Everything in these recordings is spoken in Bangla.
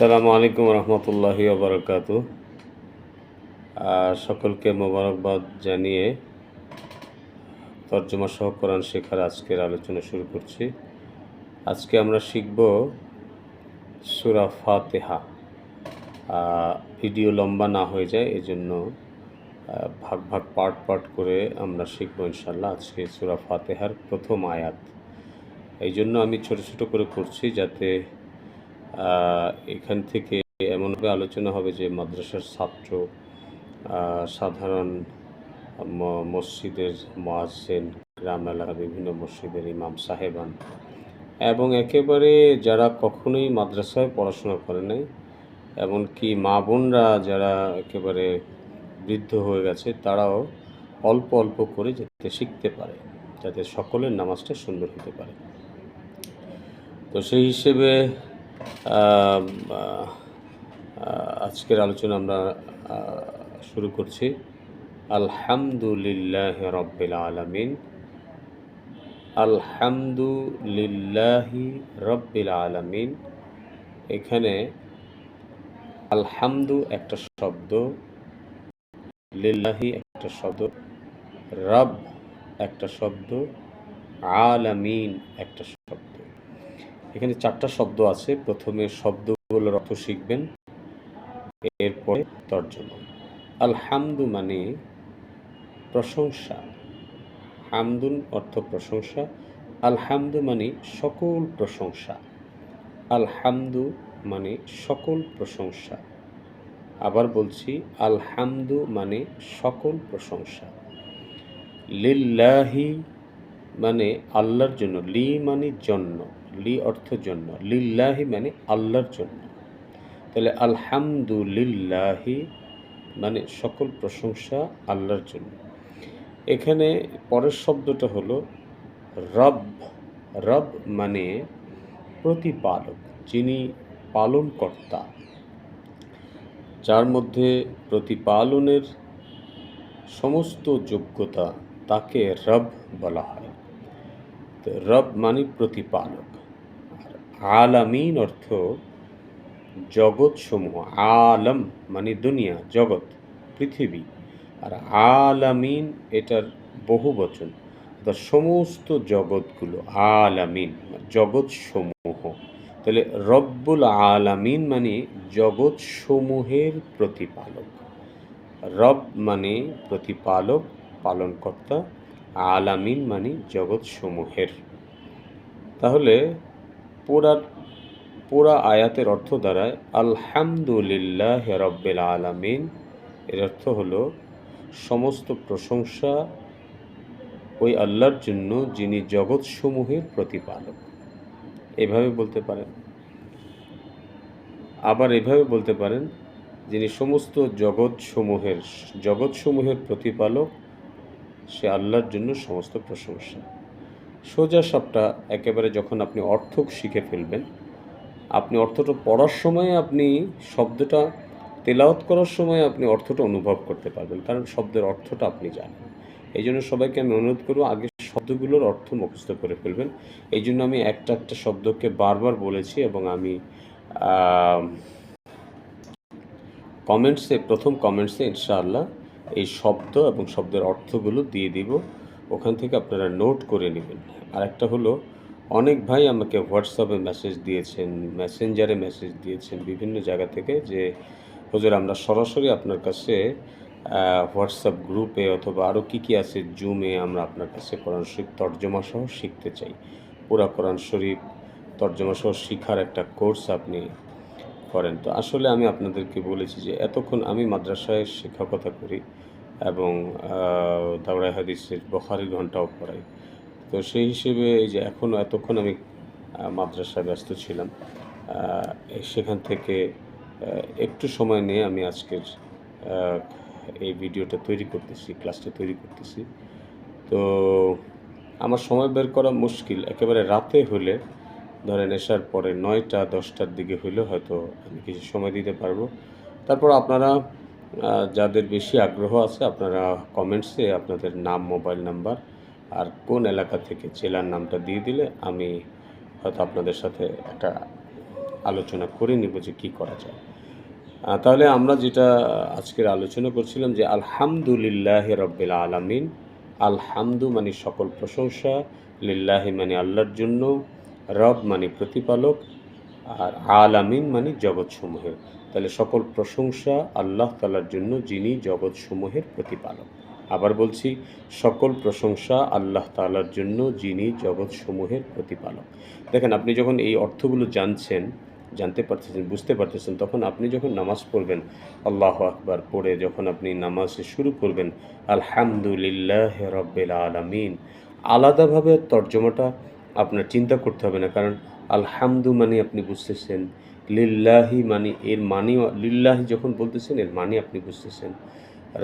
আসসালামু আলাইকুম রহমতুল্লাহি ওবরাকাত সকলকে মোবারকবাদ জানিয়ে তর্জমা সহ কোরআন শেখার আজকের আলোচনা শুরু করছি। আজকে আমরা শিখব সুরা ফাতেহা। ভিডিও লম্বা না হয়ে যায় এজন্য আহ, ভাগ ভাগ পার্ট পার্ট করে আমরা শিখব ইনশাল্লাহ আজকে সুরা ফাতেহার প্রথম আয়াত। এই জন্য আমি ছোট ছোট করে করছি যাতে এখান থেকে এমনভাবে আলোচনা হবে যে মাদ্রাসার ছাত্র সাধারণ মসজিদের মোয়াজ্জেন, গ্রাম এলাকা বিভিন্ন মসজিদের ইমাম সাহেবান এবং একেবারে যারা কখনোই মাদ্রাসায় পড়াশোনা করে নাই, এমনকি মা বোনরা যারা একেবারে বৃদ্ধ হয়ে গেছে, তারাও অল্প অল্প করে যাতে শিখতে পারে, যাতে সকলের নামাজটা সুন্দর হতে পারে। তো সেই হিসেবে আজকের আলোচনা আমরা শুরু করছি। আলহামদুলিল্লাহ রব্বিল আলামিন। আলহামদুলিল্লাহি রব্বিল আলামিন। এখানে আলহামদু একটা শব্দ, লিল্লাহি একটা শব্দ, রব একটা শব্দ, আলামিন একটা শব্দ। এখানে চারটা শব্দ আছে। প্রথমে শব্দগুলোর অর্থ শিখবেন, এরপরে তর্জমা। আলহামদু মানে প্রশংসা। হামদুন অর্থ প্রশংসা। আলহামদু মানে সকল প্রশংসা। আলহামদু মানে সকল প্রশংসা। আবার বলছি, আলহামদু মানে সকল প্রশংসা। লিল্লাহি মানে আল্লাহর জন্য, লি মানে জন্য। লি অর্থ জন্য, লিল্লাহি মানে আল্লাহর জন্য। তাহলে আলহামদুলিল্লাহি মানে সকল প্রশংসা আল্লাহর জন্য। এখানে পরের শব্দটা হলো রব। রব মানে প্রতিপালক, যিনি পালনকর্তা। যার মধ্যে প্রতিপালনের সমস্ত যোগ্যতা তাকে রব বলা হয়। তো রব মানে প্রতিপালক। আলামিন অর্থ জগৎ সমূহ আলম মানে দুনিয়া, জগৎ, পৃথিবী। আর আলামিন এটার বহু বচন। অর্থাৎ সমস্ত জগৎগুলো আলামিন জগৎ সমূহ তাহলে রব্বুল আলামিন মানে জগৎ সমূহের প্রতিপালক। রব মানে প্রতিপালক, পালনকর্তা। আলামিন মানে জগৎ সমূহের তাহলে পুরার পুরা আয়াতের অর্থ দাঁড়ায় আলহামদুলিল্লাহ রব্বিল আলামিন, এর অর্থ হলো সমস্ত প্রশংসা ওই আল্লাহর জন্য যিনি জগৎসমূহের প্রতিপালক। এভাবে বলতে পারেন। আবার এভাবে বলতে পারেন, যিনি সমস্ত জগৎসমূহের জগৎসমূহের প্রতিপালক, সে আল্লাহর জন্য সমস্ত প্রশংসা। সোজা সবটা একেবারে যখন আপনি অর্থ শিখে ফেলবেন, আপনি অর্থটা পড়ার সময় আপনি শব্দটা, তেলাওয়াত করার সময় আপনি অর্থটা অনুভব করতে পারবেন, কারণ শব্দের অর্থটা আপনি জানেন। এই জন্য সবাইকে আমি অনুরোধ করব, আগে শব্দগুলোর অর্থ মুখস্থ করে ফেলবেন। এই জন্য আমি একটা একটা শব্দকে বারবার বলেছি এবং আমি কমেন্টসে প্রথম কমেন্টসে ইনশাআল্লাহ এই শব্দ এবং শব্দের অর্থগুলো দিয়ে দিব। ওখান থেকে আপনারা নোট করে নেবেন। আর একটা হলো, অনেক ভাই আমাকে হোয়াটসঅ্যাপে মেসেজ দিয়েছেন মেসেঞ্জারে মেসেজ দিয়েছেন বিভিন্ন জায়গা থেকে যে, হুজুর, আমরা সরাসরি আপনার কাছে হোয়াটসঅ্যাপ গ্রুপে অথবা আরও কী কী আছে জুমে আমরা আপনার কাছে কোরআন শরীফ তর্জমা সহ শিখতে চাই। পুরা কোরআন শরীফ তর্জমা সহ শিখার একটা কোর্স আপনি করেন। তো আসলে আমি আপনাদেরকে বলেছি যে, এতক্ষণ আমি মাদ্রাসায় শিক্ষকতা করি এবং দাওরাই হাদিসের বখারি ঘন্টাও পড়াই। তো সেই হিসেবে এই যে এখনও এতক্ষণ আমি মাদ্রাসায় ব্যস্ত ছিলাম সেখান থেকে একটু সময় নিয়ে আমি আজকের এই ভিডিওটা তৈরি করতেছি, ক্লাসটা তৈরি করতেছি। তো আমার সময় বের করা মুশকিল। একেবারে রাতে হলে, ধরেন এসার পরে নয়টা, দশটার দিকে হইলে হয়তো আমি কিছু সময় দিতে পারব। তারপর আপনারা যাদের বেশি আগ্রহ আছে, আপনারা কমেন্টসে আপনাদের নাম মোবাইল নাম্বার আর কোন এলাকা থেকে জেলার নামটা দিয়ে দিলে আমি হয়তো আপনাদের সাথে একটা আলোচনা করে নিব যে কী করা যায়। তাহলে আমরা যেটা আজকের আলোচনা করছিলাম যে আলহামদুলিল্লাহ রব্বিল আলামিন, আলহামদু মানে সকল প্রশংসা, লিল্লাহি মানে আল্লাহর জন্য, রব মানে প্রতিপালক, আর আলামিন মানে জগৎসমূহের। তাহলে সকল প্রশংসা আল্লাহ তালার জন্য, যিনি জগৎসমূহের প্রতিপালক। আবার বলছি, সকল প্রশংসা আল্লাহ তালার জন্য, যিনি জগৎসমূহের প্রতিপালক। দেখেন, আপনি যখন এই অর্থগুলো জানছেন, জানতে পারতেছেন, বুঝতে পারতেছেন, তখন আপনি যখন নামাজ পড়বেন, আল্লাহ আকবার পড়ে যখন আপনি নামাজ শুরু করবেন, আলহামদুলিল্লাহ রব্বিল আলামিন, আলাদাভাবে তর্জমাটা আপনার চিন্তা করতে হবে না। কারণ, আলহামদু মানে আপনি বুঝতেছেন লিল্লাহি মানে এর মানে লিল্লাহি যখন বলতেছেন, এর মানে আপনি বুঝতেছেন।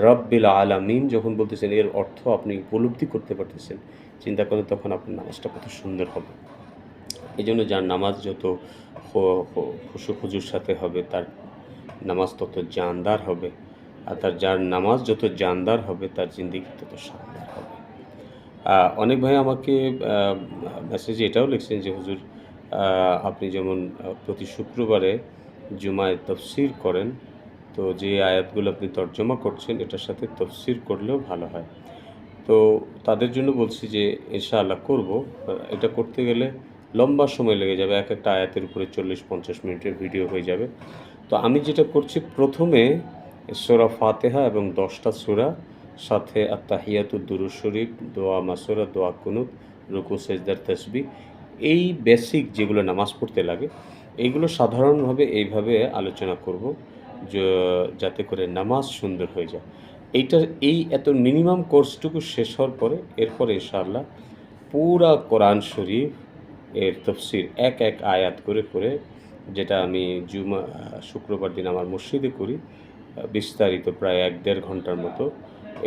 রব্বিল আলামিন যখন বলতেছেন, এর অর্থ আপনি উপলব্ধি করতে পারতেছেন। চিন্তা করেন তখন আপনার নামাজটা কত সুন্দর হবে। এই জন্য যার নামাজ যত খুশু খুজুর সাথে হবে, তার নামাজ তত জানদার হবে। আর তার যার নামাজ যত জানদার হবে, তার জিন্দিগি তত শানদার হবে। অনেক ভাই আমাকে মেসেজে এটাও লিখছেন যে, হুজুর আপনি যেমন প্রতি শুক্রবারে জুমায় তফসির করেন, তো যে আয়াতগুলো আপনি তর্জমা করছেন, এটার সাথে তফসির করলেও ভালো হয়। তো তাদের জন্য বলছি যে, ইনশাআল্লাহ করব। এটা করতে গেলে লম্বা সময় লেগে যাবে, এক একটা আয়াতের উপরে চল্লিশ, পঞ্চাশ মিনিটের ভিডিও হয়ে যাবে। তো আমি যেটা করছি, প্রথমে সোরা ফাতেহা এবং দশটা সুরা, সাথে আত্মাহিয়াতুদ দুরুজ শরীফ, দোয়া মাসুরা, দোয়া কুনুত, রুকু, সেজদার তসবি এই বেসিক যেগুলো নামাজ পড়তে লাগে এইগুলো সাধারণভাবে এইভাবে আলোচনা করব যাতে করে নামাজ সুন্দর হয়ে যায়। এইটা এই এত মিনিমাম কোর্সটুকু শেষ হওয়ার পরে, এরপরে ইনশাআল্লাহ পুরা কোরআন শরীফ এর তফসির এক এক আয়াত করে করে, যেটা আমি জুমা, শুক্রবার দিন আমার মসজিদে করি, বিস্তারিত প্রায় এক দেড় ঘণ্টার মতো,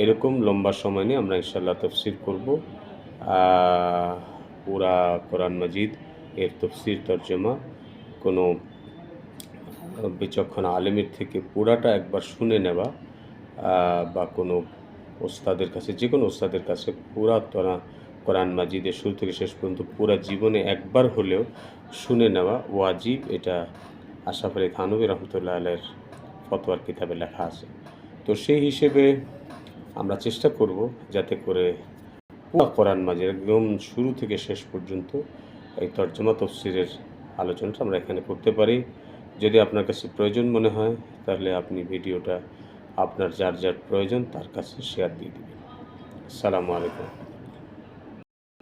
এরকম লম্বা সময় নিয়ে আমরা ইনশাল্লাহ তফসির করব। পুরা কোরআন মজিদ এর তফসির তর্জমা কোনো বিচক্ষণ আলেমের থেকে পুরাটা একবার শুনে নেওয়া বা কোনো ওস্তাদের কাছে, যে কোনো ওস্তাদের কাছে পুরা তোরা কোরআন মাজিদের শুরু থেকে শেষ পর্যন্ত পুরা জীবনে একবার হলেও শুনে নেওয়া ওয়াজিব। এটা আশাফ আলী থানবী রহমতুল্লাহ আলের ফতোয়ার কিতাবে লেখা আছে। তো সেই হিসেবে আমরা চেষ্টা করব যাতে করে পুরা কোরআন মাজিদ, একদম শুরু থেকে শেষ পর্যন্ত এই তর্জমা তফসিরের আলোচনাটা আমরা এখানে করতে পারি। যদি আপনার কাছে প্রয়োজন মনে হয়, তাহলে আপনি ভিডিওটা আপনার যার যার প্রয়োজন তার কাছে শেয়ার দিয়ে দেবেন। আসসালামু আলাইকুম।